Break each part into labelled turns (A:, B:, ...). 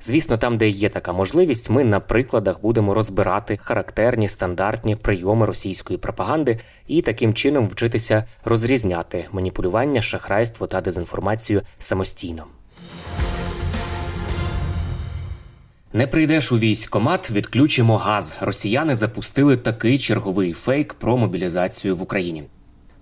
A: Звісно, там, де є така можливість, ми на прикладах будемо розбирати характерні стандартні прийоми російської пропаганди і таким чином вчитися розрізняти маніпулювання, шахрайство та дезінформацію самостійно. Не прийдеш у військкомат, відключимо газ. Росіяни запустили такий черговий фейк про мобілізацію в Україні.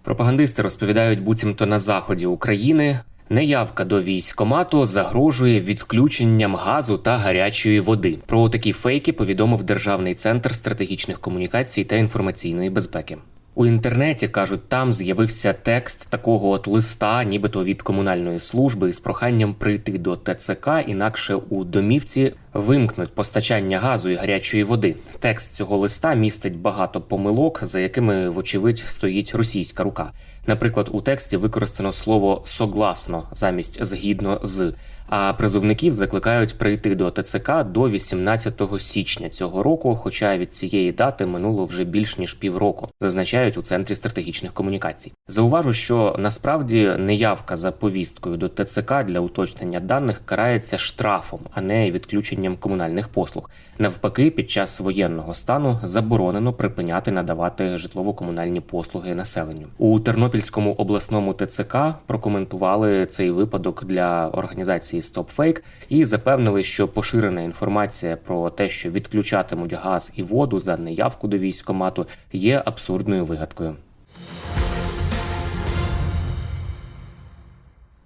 A: Пропагандисти розповідають, буцімто на заході України неявка до військкомату загрожує відключенням газу та гарячої води. Про такі фейки повідомив Державний центр стратегічних комунікацій та інформаційної безпеки. У інтернеті кажуть, там з'явився текст такого от листа, нібито від комунальної служби, з проханням прийти до ТЦК, інакше у домівці вимкнуть постачання газу і гарячої води. Текст цього листа містить багато помилок, за якими, вочевидь, стоїть російська рука. Наприклад, у тексті використано слово согласно замість згідно з. А призовників закликають прийти до ТЦК до 18 січня цього року, хоча від цієї дати минуло вже більш ніж півроку, зазначають у центрі стратегічних комунікацій. Зауважу, що насправді неявка за повісткою до ТЦК для уточнення даних карається штрафом, а не відключенням комунальних послуг. Навпаки, під час воєнного стану заборонено припиняти надавати житлово-комунальні послуги населенню. У Тернопільському обласному ТЦК прокоментували цей випадок для організації StopFake і запевнили, що поширена інформація про те, що відключатимуть газ і воду за неявку до військкомату, є абсурдною вигадкою.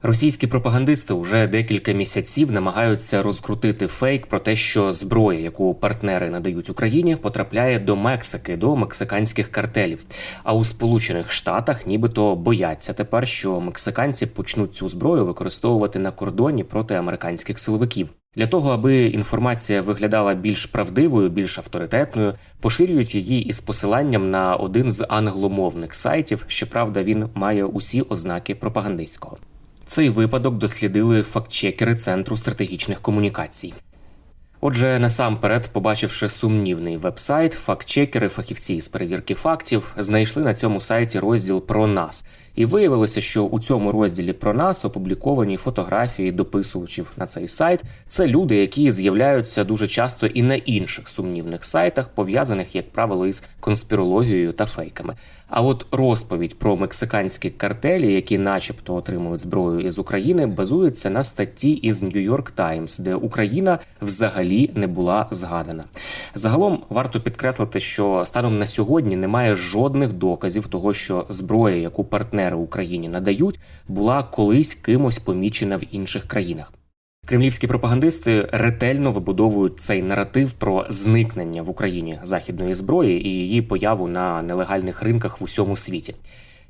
A: Російські пропагандисти вже декілька місяців намагаються розкрутити фейк про те, що зброя, яку партнери надають Україні, потрапляє до Мексики, до мексиканських картелів. А у Сполучених Штатах нібито бояться тепер, що мексиканці почнуть цю зброю використовувати на кордоні проти американських силовиків. Для того, аби інформація виглядала більш правдивою, більш авторитетною, поширюють її із посиланням на один з англомовних сайтів. Щоправда, він має усі ознаки пропагандистського. Цей випадок дослідили фактчекери Центру стратегічних комунікацій. Отже, насамперед, побачивши сумнівний вебсайт, фактчекери, фахівці з перевірки фактів, знайшли на цьому сайті розділ про нас, і виявилося, що у цьому розділі про нас опубліковані фотографії дописувачів на цей сайт. Це люди, які з'являються дуже часто і на інших сумнівних сайтах, пов'язаних, як правило, із конспірологією та фейками. А от розповідь про мексиканські картелі, які, начебто, отримують зброю із України, базується на статті із New York Times, де Україна взагалі не була згадана. Загалом варто підкреслити, що станом на сьогодні немає жодних доказів того, що зброя, яку партнери Україні надають, була колись кимось помічена в інших країнах. Кремлівські пропагандисти ретельно вибудовують цей наратив про зникнення в Україні західної зброї і її появу на нелегальних ринках в усьому світі.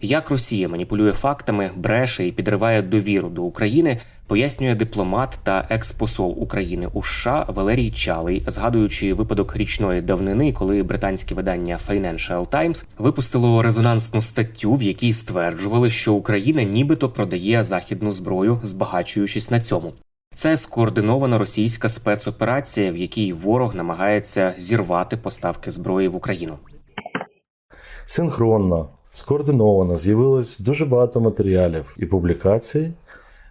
A: Як Росія маніпулює фактами, бреше і підриває довіру до України, пояснює дипломат та експосол України у США Валерій Чалий, згадуючи випадок річної давнини, коли британське видання Financial Times випустило резонансну статтю, в якій стверджували, що Україна нібито продає західну зброю, збагачуючись на цьому. Це скоординована російська спецоперація, в якій ворог намагається зірвати поставки зброї в Україну.
B: синхронно, скоординовано з'явилось дуже багато матеріалів і публікацій,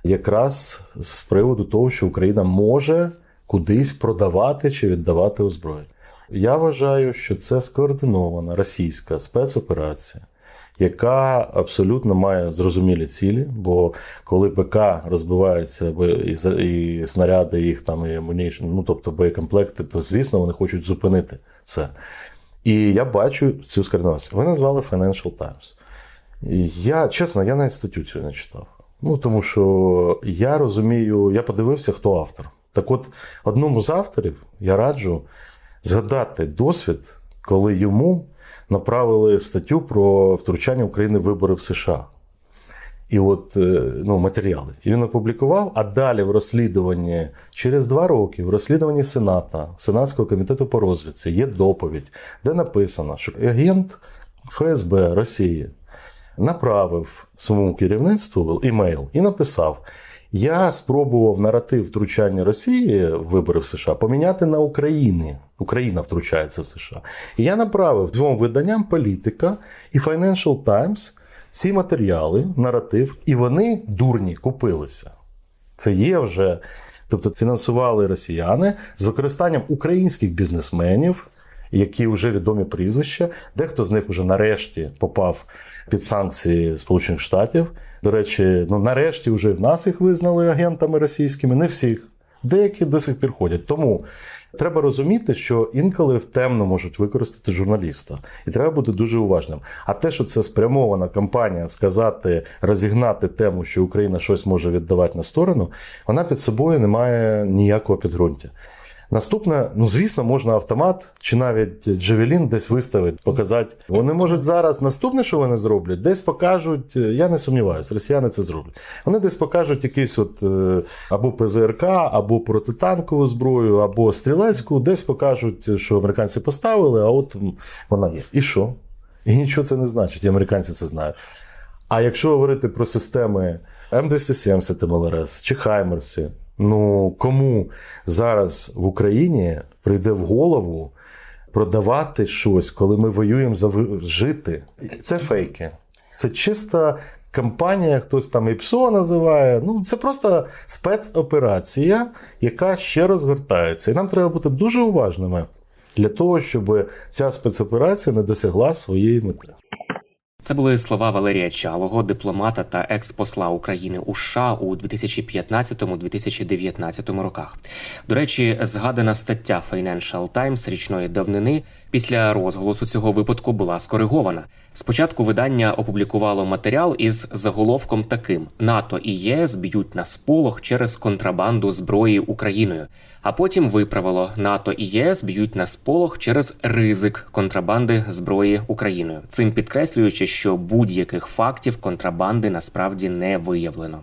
B: якраз з приводу того, що Україна може кудись продавати чи віддавати озброєння. Я вважаю, що це скоординована російська спецоперація, яка абсолютно має зрозумілі цілі. Бо коли ПК розбивається і, снаряди їх там і амунішн, ну тобто боєкомплекти, то звісно вони хочуть зупинити це. І я бачу цю скарбність. Ви назвали Financial Times. Я, чесно, я навіть статтю цю не читав. Ну, тому що я розумію, я подивився, хто автор. Так от, одному з авторів я раджу згадати досвід, коли йому направили статтю про втручання України в вибори в США. І от е, ну, матеріали. І він опублікував, а далі в розслідуванні через два роки, в розслідуванні Сената, Сенатського комітету по розвідці, є доповідь, де написано, що агент ФСБ Росії направив своєму керівництву імейл і написав: Я спробував наратив втручання Росії в вибори в США поміняти на Україні. Україна втручається в США. І я направив двом виданням політика і Financial Times ці матеріали, наратив, і вони дурні купилися. Це є вже. Тобто фінансували росіяни з використанням українських бізнесменів, які вже відомі прізвища. Дехто з них вже нарешті попав під санкції Сполучених Штатів. До речі, ну нарешті вже в нас їх визнали агентами російськими, не всіх. Деякі до сих пір ходять. Тому треба розуміти, що інколи в темно можуть використати журналіста, і треба бути дуже уважним. А те, що це спрямована кампанія сказати, розігнати тему, що Україна щось може віддавати на сторону, вона під собою не має ніякого підґрунтя. Наступне, ну звісно, можна автомат чи навіть Джевелін десь виставити, показати. Вони можуть зараз наступне, що вони зроблять, десь покажуть. Я не сумніваюся, росіяни це зроблять. Вони десь покажуть якийсь от е, або ПЗРК, або протитанкову зброю, або стрілецьку, десь покажуть, що американці поставили, а от вона є. І що? І нічого це не значить, і американці це знають. А якщо говорити про системи М270 МЛРС чи Хаймерси, ну кому зараз в Україні прийде в голову продавати щось, коли ми воюємо за жити? Це фейки. Це чиста кампанія, хтось там ІПСО називає. Ну, це просто спецоперація, яка ще розгортається. І нам треба бути дуже уважними для того, щоб ця спецоперація не досягла своєї мети.
A: Це були слова Валерія Чалого, дипломата та екс-посла України у США у 2015-2019 роках. До речі, згадана стаття Financial Times річної давнини після розголосу цього випадку була скоригована. Спочатку видання опублікувало матеріал із заголовком таким: НАТО і ЄС б'ють на сполох через контрабанду зброї Україною. А потім виправило НАТО і ЄС б'ють на сполох через ризик контрабанди зброї Україною, цим підкреслюючи, що будь-яких фактів контрабанди насправді не виявлено.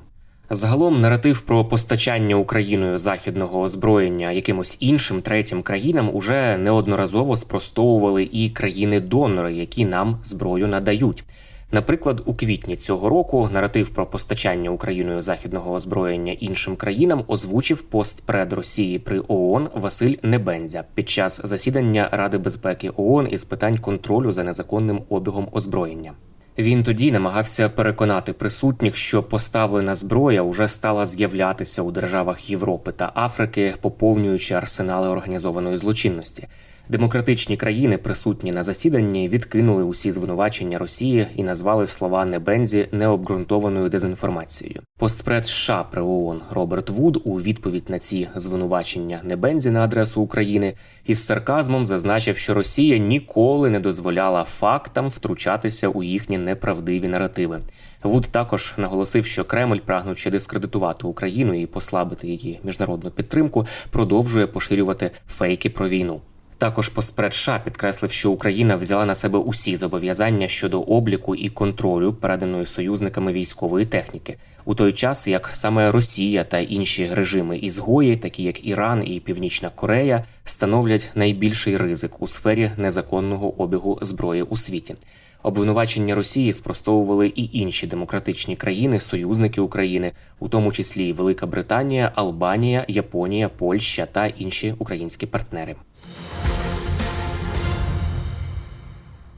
A: Загалом наратив про постачання Україною західного озброєння якимось іншим третім країнам уже неодноразово спростовували і країни-донори, які нам зброю надають. Наприклад, у квітні цього року наратив про постачання Україною західного озброєння іншим країнам озвучив постпред Росії при ООН Василь Небензя під час засідання Ради безпеки ООН із питань контролю за незаконним обігом озброєння. Він тоді намагався переконати присутніх, що поставлена зброя уже стала з'являтися у державах Європи та Африки, поповнюючи арсенали організованої злочинності. Демократичні країни, присутні на засіданні, відкинули усі звинувачення Росії і назвали слова Небензі необґрунтованою дезінформацією. Постпред США при ООН Роберт Вуд у відповідь на ці звинувачення Небензі на адресу України із сарказмом зазначив, що Росія ніколи не дозволяла фактам втручатися у їхні неправдиві наративи. Вуд також наголосив, що Кремль, прагнучи дискредитувати Україну і послабити її міжнародну підтримку, продовжує поширювати фейки про війну. Також постпред США підкреслив, що Україна взяла на себе усі зобов'язання щодо обліку і контролю переданої союзниками військової техніки, у той час як саме Росія та інші режими ізгої, такі як Іран і Північна Корея, становлять найбільший ризик у сфері незаконного обігу зброї у світі. Обвинувачення Росії спростовували і інші демократичні країни, союзники України, у тому числі Велика Британія, Албанія, Японія, Польща та інші українські партнери.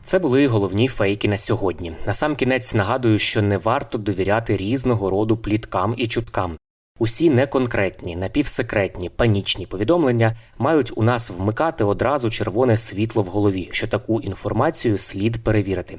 A: Це були головні фейки на сьогодні. Насамкінець нагадую, що не варто довіряти різного роду пліткам і чуткам. Усі неконкретні, напівсекретні, панічні повідомлення мають у нас вмикати одразу червоне світло в голові, що таку інформацію слід перевірити.